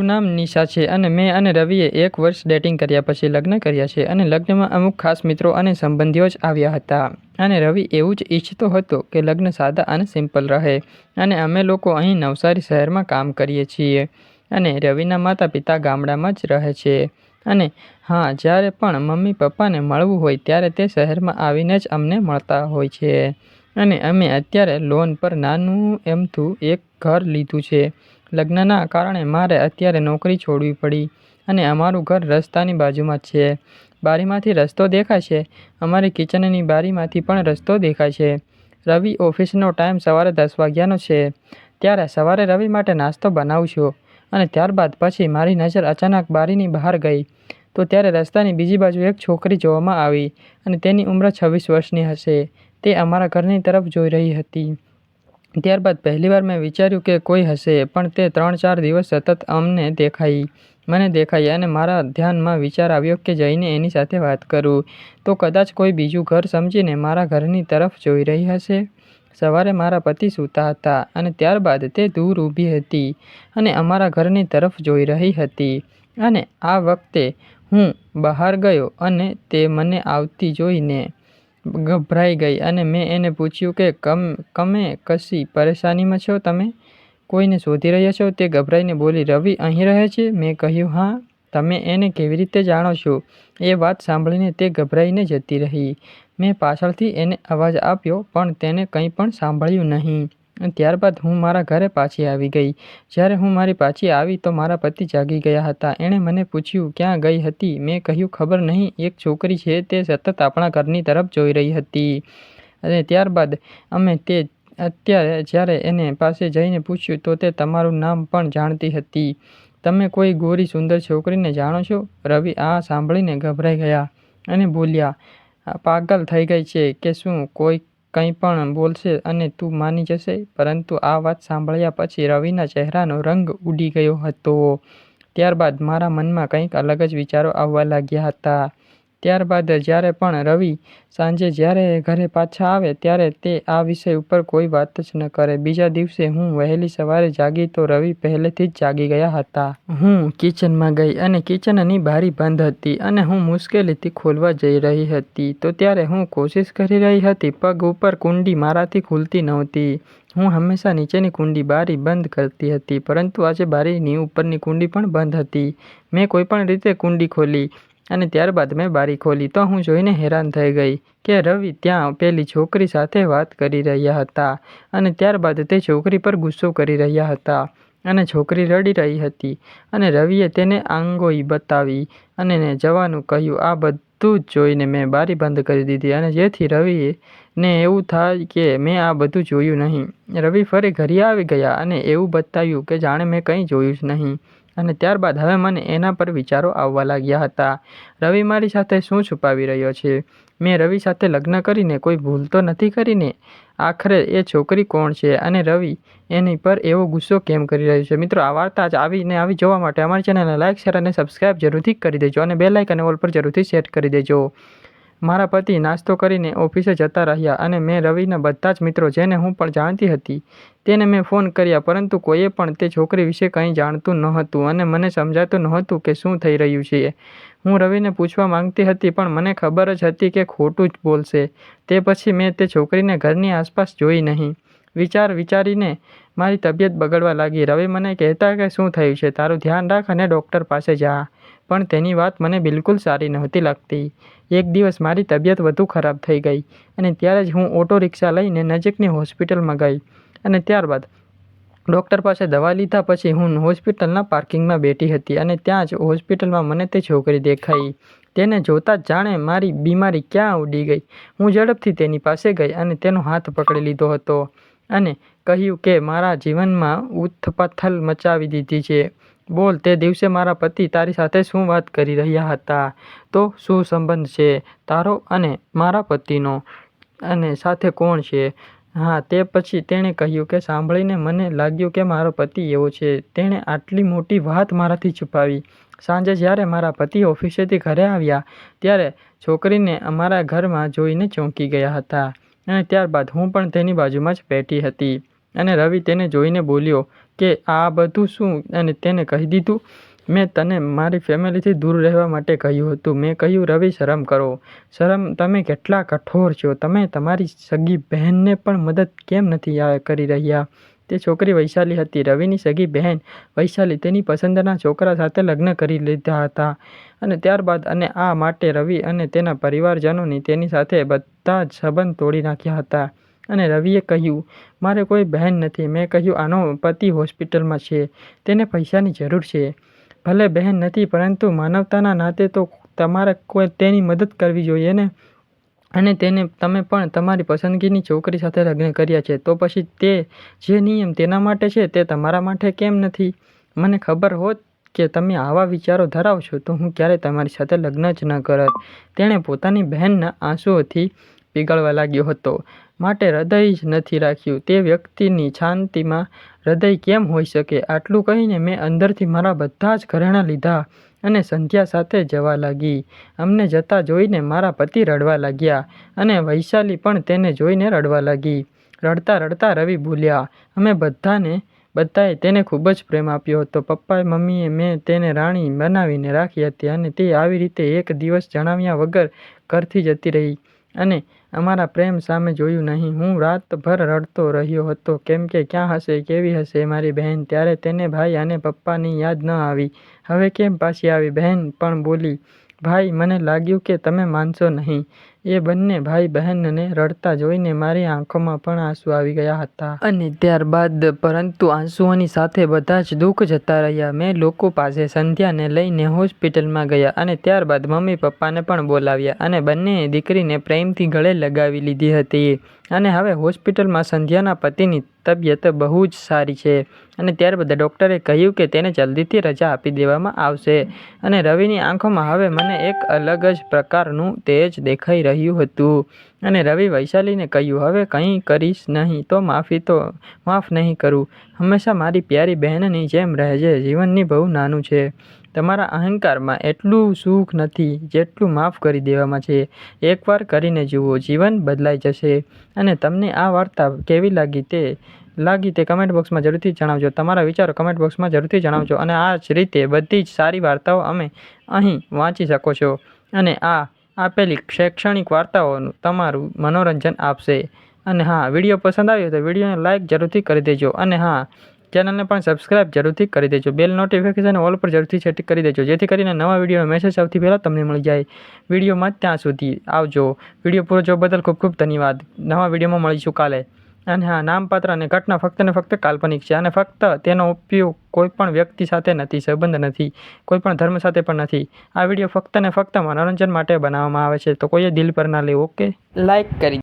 મારું નામ નિશા છે અને મેં અને રવિએ એક વર્ષ ડેટિંગ કર્યા પછી લગ્ન કર્યા છે અને લગ્નમાં અમુક ખાસ મિત્રો અને સંબંધીઓ જ આવ્યા હતા. અને રવિ એવું જ ઈચ્છતો હતો કે લગ્ન સાદા અને સિમ્પલ રહે અને અમે લોકો અહીં નવસારી શહેરમાં કામ કરીએ છીએ અને રવિના માતા પિતા ગામડામાં જ રહે છે. અને હા, જ્યારે પણ મમ્મી પપ્પાને મળવું હોય ત્યારે તે શહેરમાં આવીને જ અમને મળતા હોય છે. અને અમે અત્યારે લોન પર નાનું એમથું એક ઘર લીધું છે. લગ્નના કારણે મારે અત્યારે નોકરી છોડવી પડી અને અમારું ઘર રસ્તાની બાજુમાં છે. બારીમાંથી રસ્તો દેખાય છે અમારી કિચનની બારીમાંથી પણ રસ્તો દેખાય છે રવિ ઓફિસનો ટાઈમ સવારે દસ વાગ્યાનો છે. ત્યારે સવારે રવિ માટે નાસ્તો બનાવું છું અને ત્યારબાદ પછી મારી નજર અચાનક બારીની બહાર ગઈ. તો ત્યારે રસ્તાની બીજી બાજુ એક છોકરી જોવામાં આવી અને તેની ઉંમર છવ્વીસ વર્ષની હશે. તે અમારા ઘરની તરફ જોઈ રહી હતી. ત્યારબાદ પહેલીવાર મેં વિચાર્યું કે કોઈ હશે, પણ તે ત્રણ ચાર દિવસ સતત અમને દેખાઈ, મને દેખાઈ અને મારા ધ્યાનમાં વિચાર આવ્યો કે જઈને એની સાથે વાત કરું. તો કદાચ કોઈ બીજું ઘર સમજીને મારા ઘરની તરફ જોઈ રહી હશે. સવારે મારા પતિ સૂતા હતા અને ત્યારબાદ તે દૂર ઊભી હતી અને અમારા ઘરની તરફ જોઈ રહી હતી. અને આ વખતે હું બહાર ગયો અને તે મને આવતી જોઈને ગભરાઈ ગઈ અને મેં એને પૂછ્યું કે, કમ, કમે કશી પરેશાનીમાં છો તમે? કોઈને શોધી રહ્યા છો? તે ગભરાઈને બોલી, રવિ, અહીં રહે છે? મેં કહ્યું, હા, તમે એને કેવી રીતે જાણો છો? એ વાત સાંભળીને તે ગભરાઈને જતી રહી. મેં પાછળથી એને અવાજ આપ્યો, પણ તેને કંઈ પણ સાંભળ્યું નહીં. ત્યારબાદ હું મારા ઘરે પાછી આવી ગઈ. જ્યારે હું મારી પાછી આવી તો મારા પતિ જાગી ગયા હતા. એણે મને પૂછ્યું, ક્યાં ગઈ હતી? મેં કહ્યું, ખબર નહીં. એક છોકરી છે, તે સતત આપણા ઘરની તરફ જોઈ રહી હતી. અને ત્યારબાદ અમે તે અત્યારે જ્યારે એને પાસે જઈને પૂછ્યું, તો તે તમારું નામ પણ જાણતી હતી? તમે કોઈ ગોરી સુંદર છોકરીને જાણો છો? રવિ આ સાંભળીને ગભરાઈ ગયા અને બોલ્યા પાગલ થઈ ગઈ છે કે શું કોઈ કંઈ પણ બોલશે અને તું માની જશે. પરંતુ આ વાત સાંભળ્યા પછી રવિના ચહેરાનો રંગ ઉડી ગયો હતો. ત્યારબાદ મારા મનમાં કંઈક અલગ જ વિચારો આવવા લાગ્યા હતા. ત્યારબાદ જ્યારે પણ રવિ સાંજે જ્યારે ઘરે પાછા આવે ત્યારે તે આ વિષય ઉપર કોઈ વાત જ ન કરે. બીજા દિવસે હું વહેલી સવારે જાગી તો રવિ પહેલેથી જ જાગી ગયા હતા. હું કિચનમાં ગઈ અને કિચનની બારી બંધ હતી અને હું મુશ્કેલીથી ખોલવા જઈ રહી હતી. તો ત્યારે હું કોશિશ કરી રહી હતી, પગ ઉપર કુંડી મારાથી ખુલતી નહોતી. હું હંમેશા નીચેની કુંડી બારી બંધ કરતી હતી, પરંતુ આજે બારીની ઉપરની કુંડી પણ બંધ હતી. મેં કોઈપણ રીતે કુંડી ખોલી. અને ત્યારબાદ મેં બારી ખોલી તો હું જોઈને હેરાન થઈ ગઈ કે રવિ ત્યાં પેલી છોકરી સાથે વાત કરી રહ્યા હતા અને ત્યારબાદ તે છોકરી પર ગુસ્સો કરી રહ્યા હતા અને છોકરી રડી રહી હતી અને રવિએ તેને આંગોઈ બતાવી અને જવાનું કહ્યું. આ બધું જ જોઈને મેં બારી બંધ કરી દીધી અને જેથી રવિએ ને એવું થાય કે મેં આ બધું જોયું નહીં. રવિ ફરી ઘરે આવી ગયા અને એવું બતાવ્યું કે જાણે મેં કંઈ જોયું જ નહીં. અને ત્યારબાદ હવે મને એના પર વિચારો આવવા લાગ્યા હતા. રવિ મારી સાથે શું છુપાવી રહ્યો છે? મેં રવિ સાથે લગ્ન કરીને કોઈ ભૂલ તો નથી કરીને? આખરે એ છોકરી કોણ છે? અને રવિ એની પર એવો ગુસ્સો કેમ કરી રહ્યો છે? મિત્રો, આ વાર્તા જ આવીને આવી જોવા માટે અમારી ચેનલને લાઇક શેર અને સબસ્ક્રાઇબ જરૂરથી કરી દેજો અને બે લાઇક અને ઓલ પર જરૂરથી સેટ કરી દેજો. મારા પતિ નાસ્તો કરીને ઓફિસે જતા રહ્યા અને મેં રવિના બધા જ મિત્રો જેને હું પણ જાણતી હતી તેને મેં ફોન કર્યા, પરંતુ કોઈએ પણ તે છોકરી વિશે કંઈ જાણતું નહોતું અને મને સમજાતું નહોતું કે શું થઈ રહ્યું છે. હું રવિને પૂછવા માંગતી હતી, પણ મને ખબર જ હતી કે ખોટું જ બોલશે. તે પછી મેં તે છોકરીને ઘરની આસપાસ જોઈ નહીં. વિચાર વિચારીને મારી તબિયત બગડવા લાગી. રવિ મને કહેતા કે શું થયું છે, તારું ધ્યાન રાખ અને ડૉક્ટર પાસે જા. પણ તેની વાત મને બિલકુલ સારી નહોતી લાગતી. એક દિવસ મારી તબિયત વધુ ખરાબ થઈ ગઈ અને ત્યારે જ હું ઓટો રિક્ષા લઈને નજીકની હોસ્પિટલમાં ગઈ અને ત્યારબાદ ડૉક્ટર પાસે દવા લીધા પછી હું હોસ્પિટલના પાર્કિંગમાં બેઠી હતી અને ત્યાં જ હોસ્પિટલમાં મને તે છોકરી દેખાઈ. તેને જોતાં જ જાણે મારી બીમારી ક્યાં ઉડી ગઈ. હું ઝડપથી તેની પાસે ગઈ અને તેનો હાથ પકડી લીધો હતો અને કહ્યું કે, મારા જીવનમાં ઉથપથલ મચાવી દીધી છે. બોલ, તે દિવસે મારા પતિ તારી સાથે શું વાત કરી રહ્યા હતા? તો શું સંબંધ છે? તારો અને મારા પતિનો અને સાથે કોણ છે? હા, તે પછી તેણે કહ્યું કે સાંભળીને મને લાગ્યું કે મારો પતિ એવો છે. તેણે આટલી મોટી વાત મારાથી છુપાવી. સાંજે જ્યારે મારા પતિ ઓફિસેથી ઘરે આવ્યા, ત્યારે છોકરીને અમારા ઘરમાં જોઈને ચોંકી ગયા હતા. અને ત્યારબાદ હું પણ તેની બાજુમાં જ બેઠી હતી. અને રવિ તેને જોઈને બોલ્યો કે આ બધું શું? અને તેને કહી દીધું. મેં તને મારી ફેમિલીથી દૂર રહેવા માટે કહ્યું હતું. મેં કહ્યું, રવિ, શરમ કરો. શરમ તમે કેટલા કઠોર છો. તમે તમારી સગી બહેનને પણ મદદ કેમ નથી કરી રહ્યા? તે છોકરી વૈશાલી હતી. રવિની સગી બહેન વૈશાલી તેની પસંદના છોકરા સાથે લગ્ન કરી લીધા હતા. અને ત્યારબાદ અને આ માટે રવિ અને તેના પરિવારજનોની તેની સાથે બધા જ સંબંધ તોડી નાખ્યા હતા. અને રવિએ કહ્યું, મારે કોઈ બહેન નથી. મેં કહ્યું, આનો પતિ હોસ્પિટલમાં છે. તેને પૈસાની જરૂર છે. ભલે બહેન નથી, પરંતુ માનવતાના નાતે તો તમારે કોઈ તેની મદદ કરવી જોઈએ ને? અને તેને, તમે પણ તમારી પસંદગીની છોકરી સાથે લગ્ન કર્યા છે. તો પછી તે જે નિયમ તેના માટે છે, તે તમારા માટે કેમ નથી? મને ખબર હોત કે તમે આવા વિચારો ધરાવશો, તો હું ક્યારેય તમારી સાથે લગ્ન જ ન કરત. તેણે પોતાની બહેનના આંસુઓથી પીગળવા લાગ્યો હતો. માટે હૃદય જ નથી રાખ્યું. તે વ્યક્તિની શાંતિમાં હૃદય કેમ હોઈ શકે? આટલું કહીને મેં અંદરથી મારા બધા જ ઘરેણાં લીધા અને સંધ્યા સાથે જવા લાગી. અમને જતા જોઈને મારા પતિ રડવા લાગ્યા અને વૈશાલી પણ તેને જોઈને રડવા લાગી. રડતા રડતા રવિ ભૂલ્યા અમે બધાને, બધાએ તેને ખૂબ જ પ્રેમ આપ્યો હતો. પપ્પાએ મમ્મીએ મેં તેને રાણી બનાવીને રાખી હતી અને તે આવી રીતે એક દિવસ જણાવ્યા વગર ઘરથી જતી રહી. અને અમારા પ્રેમ સામે જોયું નહીં. હું રાતભર રડતો રહ્યો હતો. કેમ કે ક્યાં હશે, કેવી હશે મારી બહેન? ત્યારે તેને ભાઈ અને પપ્પાની યાદ ન આવી. હવે કેમ પાછી આવી? બહેન પણ બોલી, ભાઈ, મને લાગ્યું કે તમે માનશો નહીં. એ બંને ભાઈ બહેનને રડતા જોઈને મારી આંખોમાં પણ આંસુ આવી ગયા હતા. અને ત્યારબાદ પરંતુ આંસુઓની સાથે બધા જ દુઃખ જતા રહ્યા. મેં લોકો પાસે સંધ્યાને લઈને હોસ્પિટલમાં ગયા અને ત્યારબાદ મમ્મી પપ્પાને પણ બોલાવ્યા અને બંને દીકરીને પ્રેમથી ગળે લગાવી લીધી હતી. અને હવે હોસ્પિટલમાં સંધ્યાના પતિની તબિયત બહુ જ સારી છે અને ત્યારબાદ ડૉક્ટરે કહ્યું કે તેને જલ્દીથી રજા આપી દેવામાં આવશે. અને રવિની આંખોમાં હવે મને એક અલગ જ પ્રકારનું તેજ દેખાઈ રહ્યું હતું. અને રવિ વૈશાલીને કહ્યું, હવે કંઈ કરીશ નહીં, તો માફી તો, માફ નહીં કરું. હંમેશા મારી પ્યારી બહેનની જેમ રહેજે, જીવનની બહુ નાનું છે. તમારા અહંકારમાં એટલું સુખ નથી, જેટલું માફ કરી દેવામાં છે. એકવાર કરીને જુઓ, જીવન બદલાઈ જશે. અને તમને આ વાર્તા કેવી લાગી તે લાગી તે કમેન્ટ બોક્સમાં જરૂરથી જણાવજો. તમારા વિચારો કમેન્ટ બોક્સમાં જરૂરથી જણાવજો. અને આ જ રીતે બધી જ સારી વાર્તાઓ અમે અહીં વાંચી શકો છો. અને આ આપેલી શૈક્ષણિક વાર્તાઓનું તમારું મનોરંજન આપશે. અને હા, વીડિયો પસંદ આવ્યો તો વિડીયોને લાઇક જરૂરથી કરી દેજો. અને હા, ચેનલને પણ સબસ્ક્રાઇબ જરૂરથી કરી દેજો. બેલ નોટિફિકેશન ઓલ પર જરૂરથી સેટ કરી દેજો. જેથી કરીને નવા વિડીયોનો મેસેજ સૌથી પહેલાં તમને મળી જાય. વિડીયોમાં ત્યાં સુધી આવજો. વીડિયો પૂરો જોવા બદલ ખૂબ ખૂબ ધન્યવાદ. નવા વિડીયોમાં મળીશું કાલે. અને હા, નામપાત્ર અને ઘટના ફક્ત ને ફક્ત કાલ્પનિક છે. અને ફક્ત તેનો ઉપયોગ કોઈ પણ વ્યક્તિ સાથે નથી, સંબંધ નથી કોઈ પણ ધર્મ સાથે પણ નથી. આ વીડિયો ફક્ત ને ફક્ત મનોરંજન માટે બનાવવામાં આવે છે. તો કોઈએ દિલ પર ના લેવું, ઓકે? લાઈક કરી.